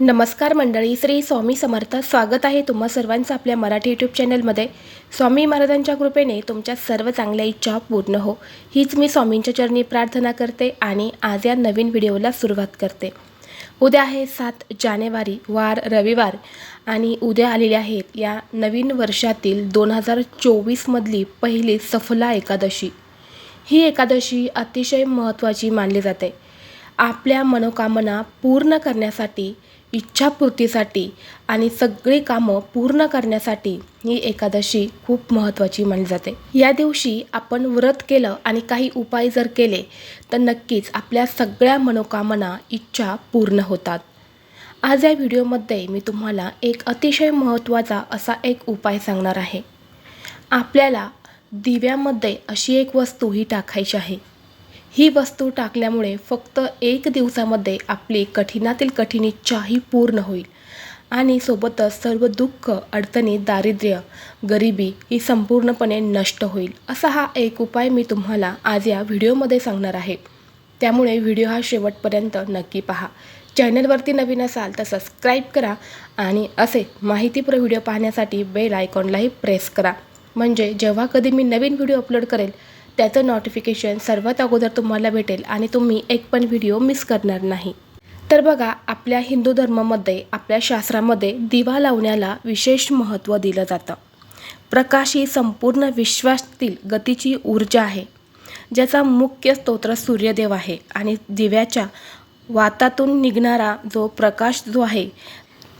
नमस्कार मंडळी श्री स्वामी समर्थ. स्वागत आहे तुम्हा सर्वांचं आपल्या मराठी यूट्यूब चॅनलमध्ये स्वामी महाराजांच्या कृपेने तुमच्या सर्व चांगल्या इच्छा पूर्ण हो. हीच मी स्वामींच्या चरणी प्रार्थना करते आणि आज या नवीन व्हिडिओला सुरुवात करते. उद्या आहे सात जानेवारी वार रविवार आणि उद्या आलेल्या आहेत या नवीन वर्षातील दोन हजार चोवीसमधली पहिली सफला एकादशी. ही एकादशी अतिशय महत्त्वाची मानली जाते. आपल्या मनोकामना पूर्ण करण्यासाठी इच्छापूर्तीसाठी आणि सगळी कामं पूर्ण करण्यासाठी ही एकादशी खूप महत्त्वाची मानली जाते. या दिवशी आपण व्रत केलं आणि काही उपाय जर केले तर नक्कीच आपल्या सगळ्या मनोकामना इच्छा पूर्ण होतात. आज या व्हिडिओमध्ये मी तुम्हाला एक अतिशय महत्त्वाचा असा एक उपाय सांगणार आहे. आपल्याला दिव्यामध्ये अशी एक वस्तू ही टाकायची आहे. ही वस्तू टाकल्यामुळे फक्त एक दिवसामध्ये आपली कठीणातील कठीण इच्छाही पूर्ण होईल. आणि सोबतच सर्व दुःख अडचणी दारिद्र्य गरिबी ही संपूर्णपणे नष्ट होईल. असा हा एक उपाय मी तुम्हाला आज या व्हिडिओमध्ये सांगणार आहे. त्यामुळे व्हिडिओ हा शेवटपर्यंत नक्की पहा. चॅनलवरती नवीन असाल तर सबस्क्राईब करा आणि असे माहितीपूर्ण व्हिडिओ पाहण्यासाठी बेल आयकॉनलाही प्रेस करा. म्हणजे जेव्हा कधी मी नवीन व्हिडिओ अपलोड करेल त्याचं नोटिफिकेशन सर्वात अगोदर तुम्हाला भेटेल आणि तुम्ही एक पण व्हिडिओ मिस करणार नाही. तर बघा आपल्या हिंदू धर्मामध्ये आपल्या शास्त्रामध्ये दिवा लावण्याला विशेष महत्त्व दिलं जातं. प्रकाश ही संपूर्ण विश्वातील गतीची ऊर्जा आहे ज्याचा मुख्य स्तोत्र सूर्यदेव आहे आणि दिव्याच्या वातातून निघणारा जो प्रकाश जो आहे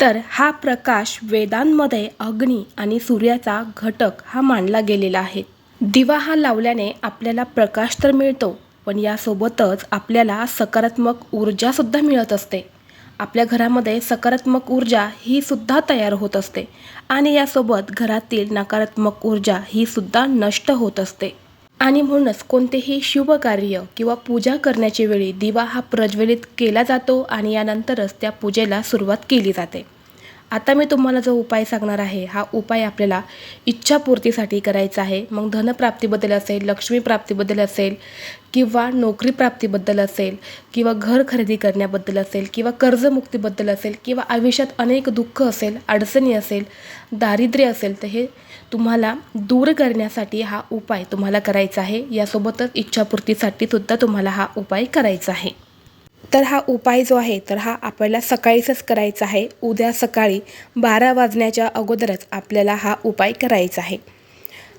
तर हा प्रकाश वेदांमध्ये अग्नी आणि सूर्याचा घटक हा मानला गेलेला आहे. दिवा हा लावल्याने आपल्याला प्रकाश तर मिळतो पण यासोबतच आपल्याला सकारात्मक ऊर्जासुद्धा मिळत असते. आपल्या घरामध्ये सकारात्मक ऊर्जा ही सुद्धा तयार होत असते आणि यासोबत घरातील नकारात्मक ऊर्जा ही सुद्धा नष्ट होत असते. आणि म्हणूनच कोणतेही शुभ कार्य किंवा पूजा करण्याच्या वेळी दिवा हा प्रज्वलित केला जातो आणि यानंतरच त्या पूजेला सुरुवात केली जाते. आता मी तुम्हाला जो उपाय सांगणार आहे हा उपाय आपल्याला इच्छापूर्तीसाठी करायचा आहे. मग धनप्राप्तीबद्दल असेल लक्ष्मी प्राप्तीबद्दल असेल किंवा नोकरी प्राप्तीबद्दल असेल किंवा घर खरेदी करण्याबद्दल असेल किंवा कर्जमुक्तीबद्दल असेल किंवा आयुष्यात अनेक दुःख असेल अडचणी असेल दारिद्र्य असेल तर हे तुम्हाला दूर करण्यासाठी हा उपाय तुम्हाला करायचा आहे. यासोबतच इच्छापूर्तीसाठी सुद्धा तुम्हाला हा उपाय करायचा आहे. तर हा उपाय जो आहे तर हा आपल्याला सकाळीच करायचा आहे. उद्या सकाळी बारा वाजण्याच्या अगोदरच आपल्याला हा उपाय करायचा आहे.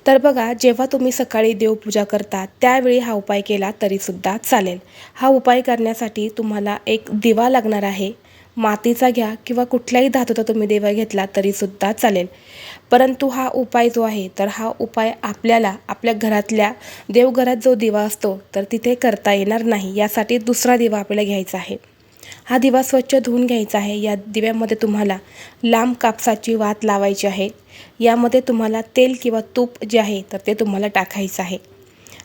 तर बघा जेव्हा तुम्ही सकाळी देवपूजा करता त्यावेळी हा उपाय केला तरीसुद्धा चालेल. हा उपाय करण्यासाठी तुम्हाला एक दिवा लागणार आहे. मातीचा घ्या किंवा कुठल्याही धातूचा तुम्ही देवा घेतला तरीसुद्धा चालेल. परंतु हा उपाय जो आहे तर हा उपाय आपल्याला आपल्या घरातल्या देवघरात जो दिवा असतो तर तिथे करता येणार नाही. यासाठी दुसरा दिवा आपल्याला घ्यायचा आहे. हा दिवा स्वच्छ धुवून घ्यायचा आहे. या दिव्यामध्ये तुम्हाला लांब कापसाची वात लावायची आहे. यामध्ये तुम्हाला तेल किंवा तूप जे आहे तर ते तुम्हाला टाकायचं आहे.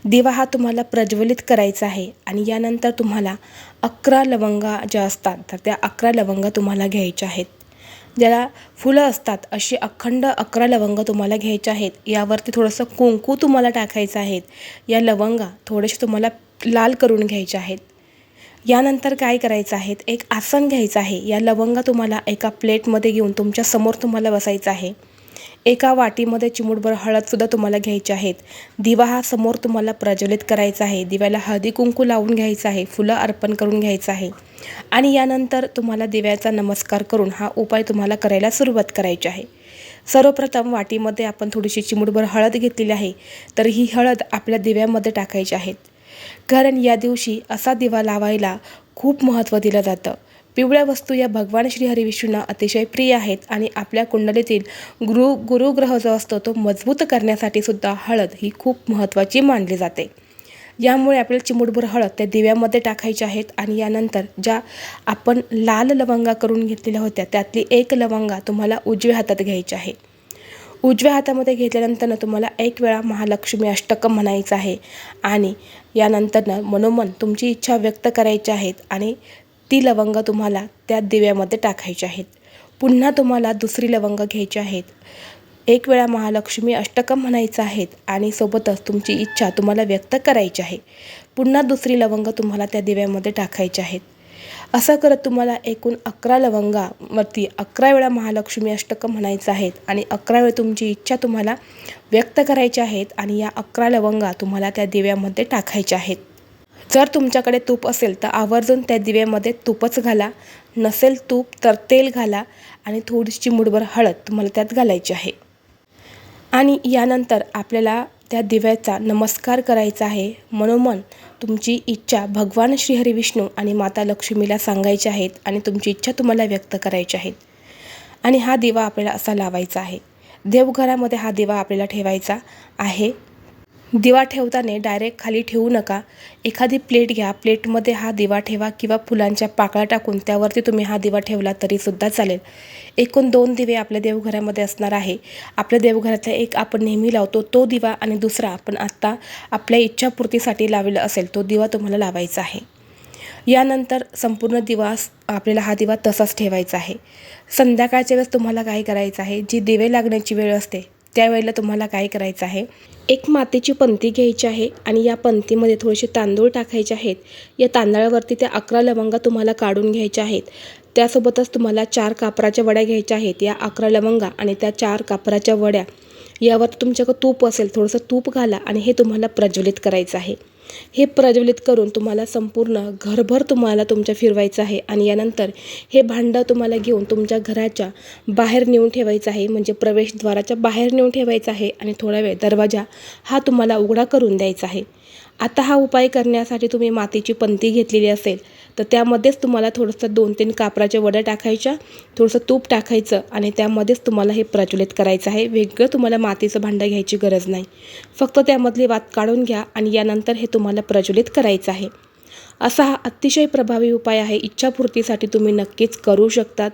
दिवा हा तुम्हाला प्रज्वलित करायचा आहे आणि यानंतर तुम्हाला अकरा लवंगा ज्या असतात तर त्या अकरा लवंगा तुम्हाला घ्यायच्या आहेत. ज्याला फुलं असतात अशी अखंड अकरा लवंग तुम्हाला घ्यायच्या आहेत. यावरती थोडंसं कुंकू तुम्हाला टाकायचं आहेत या लवंगा थोडेसे तुम्हाला लाल करून घ्यायच्या आहेत. यानंतर काय करायचं आहेत एक आसन घ्यायचं आहे. या लवंगा तुम्हाला एका प्लेटमध्ये घेऊन तुमच्यासमोर तुम्हाला बसायचं आहे. एका वाटीमध्ये चिमूटभर हळदसुद्धा तुम्हाला घ्यायची आहेत. दिवा हा समोर तुम्हाला प्रज्वलित करायचा आहे. दिव्याला हळदी कुंकू लावून घ्यायचं आहे. फुलं अर्पण करून घ्यायचं आहे. आणि यानंतर तुम्हाला दिव्याचा नमस्कार करून हा उपाय तुम्हाला करायला सुरुवात करायची आहे. सर्वप्रथम वाटीमध्ये आपण थोडीशी चिमूटभर हळद घेतलेली आहे. तर ही हळद आपल्या दिव्यामध्ये टाकायची आहेत कारण या दिवशी असा दिवा लावायला खूप महत्त्व दिलं जातं. पिवळ्या वस्तू या भगवान श्री हरिविष्णूंना अतिशय प्रिय आहेत आणि आपल्या कुंडलीतील गुरु गुरुग्रह जो असतो तो मजबूत करण्यासाठी सुद्धा हळद ही खूप महत्त्वाची मानली जाते. यामुळे आपल्याला चिमुटभर हळद त्या दिव्यामध्ये टाकायच्या आहेत आणि यानंतर ज्या आपण लाल लवंगा करून घेतलेल्या होत्या त्यातली एक लवंगा तुम्हाला उजव्या हातात घ्यायची आहे. उजव्या हातामध्ये घेतल्यानंतरनं तुम्हाला एक वेळा महालक्ष्मी अष्टकम म्हणायचं आहे आणि यानंतरनं मनोमन तुमची इच्छा व्यक्त करायची आहेत आणि ती लवंग तुम्हाला त्या दिव्यामध्ये टाकायची आहेत. पुन्हा तुम्हाला दुसरी लवंग घ्यायची आहेत. एक वेळा महालक्ष्मी अष्टकम म्हणायचं आहेत आणि सोबतच तुमची इच्छा तुम्हाला व्यक्त करायची आहे. पुन्हा दुसरी लवंग तुम्हाला त्या दिव्यामध्ये टाकायची आहेत. असं करत तुम्हाला एकूण अकरा लवंगावरती अकरा वेळा महालक्ष्मी अष्टकं म्हणायचं आहेत आणि अकरा वेळ तुमची इच्छा तुम्हाला व्यक्त करायची आहेत आणि या अकरा लवंगा तुम्हाला त्या दिव्यामध्ये टाकायच्या आहेत. जर तुमच्याकडे तूप असेल तर आवर्जून त्या दिव्यामध्ये तूपच घाला. नसेल तूप तर तेल घाला आणि थोडीशी मुठभर हळद तुम्हाला त्यात घालायची आहे. आणि यानंतर आपल्याला त्या दिव्याचा नमस्कार करायचा आहे. मनोमन तुमची इच्छा भगवान श्रीहरी विष्णू आणि माता लक्ष्मीला सांगायची आहेत आणि तुमची इच्छा तुम्हाला व्यक्त करायची आहेत. आणि हा दिवा आपल्याला असा लावायचा आहे. देवघरामध्ये हा दिवा आपल्याला ठेवायचा आहे. दिवा ठेवताना डायरेक्ट खाली ठेवू नका. एखादी प्लेट घ्या. प्लेटमध्ये हा दिवा ठेवा किंवा फुलांच्या पाकळ्या टाकून त्यावरती तुम्ही हा दिवा ठेवला तरीसुद्धा चालेल. एकूण दोन दिवे आपल्या देवघरामध्ये असणार आहे. आपल्या देवघरातला एक आपण नेहमी लावतो तो दिवा आणि दुसरा आपण आत्ता आपल्या इच्छापूर्तीसाठी लावलेला असेल तो दिवा तुम्हाला लावायचा आहे. यानंतर संपूर्ण दिवस आपल्याला हा दिवा तसाच ठेवायचा आहे. संध्याकाळच्या वेळेस तुम्हाला काय करायचं आहे? जी दिवे लागण्याची वेळ असते त्यावेळेला तुम्हाला काय करायचं आहे? एक मातीची पंती घ्यायची आहे आणि या पंतीमध्ये थोडेसे तांदूळ टाकायचे आहेत. या तांदळावरती त्या अकरा लवंगा तुम्हाला काढून घ्यायच्या आहेत. त्यासोबतच तुम्हाला चार कापराच्या वड्या घ्यायच्या आहेत. या अकरा लवंगा आणि त्या चार कापराच्या वड्या. यावर तुमच्याकडं तूप असेल थोडंसं तूप घाला आणि हे तुम्हाला प्रज्वलित करायचं आहे. हे प्रज्वलित करून तुम्हाला संपूर्ण घरभर तुम्हाला तुमच्या फिरवायचं आहे आणि यानंतर हे भांडं तुम्हाला घेऊन तुमच्या घराच्या बाहेर नेऊन ठेवायचं आहे म्हणजे प्रवेशद्वाराच्या बाहेर नेऊन ठेवायचं आहे आणि थोडा वेळ दरवाजा हा तुम्हाला उघडा करून द्यायचा आहे. आता हा उपाय करण्यासाठी तुम्ही मातीची पंती घेतलेली असेल तर त्यामध्येच तुम्हाला थोडंसं दोन तीन कापराच्या वड्या टाकायच्या थोडंसं तूप टाकायचं आणि त्यामध्येच तुम्हाला हे प्रज्वलित करायचं आहे. वेगळं तुम्हाला मातीचं भांडं घ्यायची गरज नाही. फक्त त्यामधली वात काढून घ्या आणि यानंतर हे तुम्हाला प्रज्वलित करायचं आहे. असा हा अतिशय प्रभावी उपाय आहे. इच्छापूर्तीसाठी तुम्ही नक्कीच करू शकतात.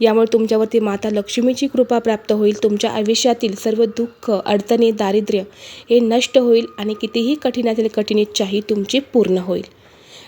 यामुळे तुमच्यावरती माता लक्ष्मीची कृपा प्राप्त होईल. तुमच्या आयुष्यातील सर्व दुःख अडचणी दारिद्र्य हे नष्ट होईल आणि कितीही कठीणातील कठीण इच्छाही तुमची पूर्ण होईल.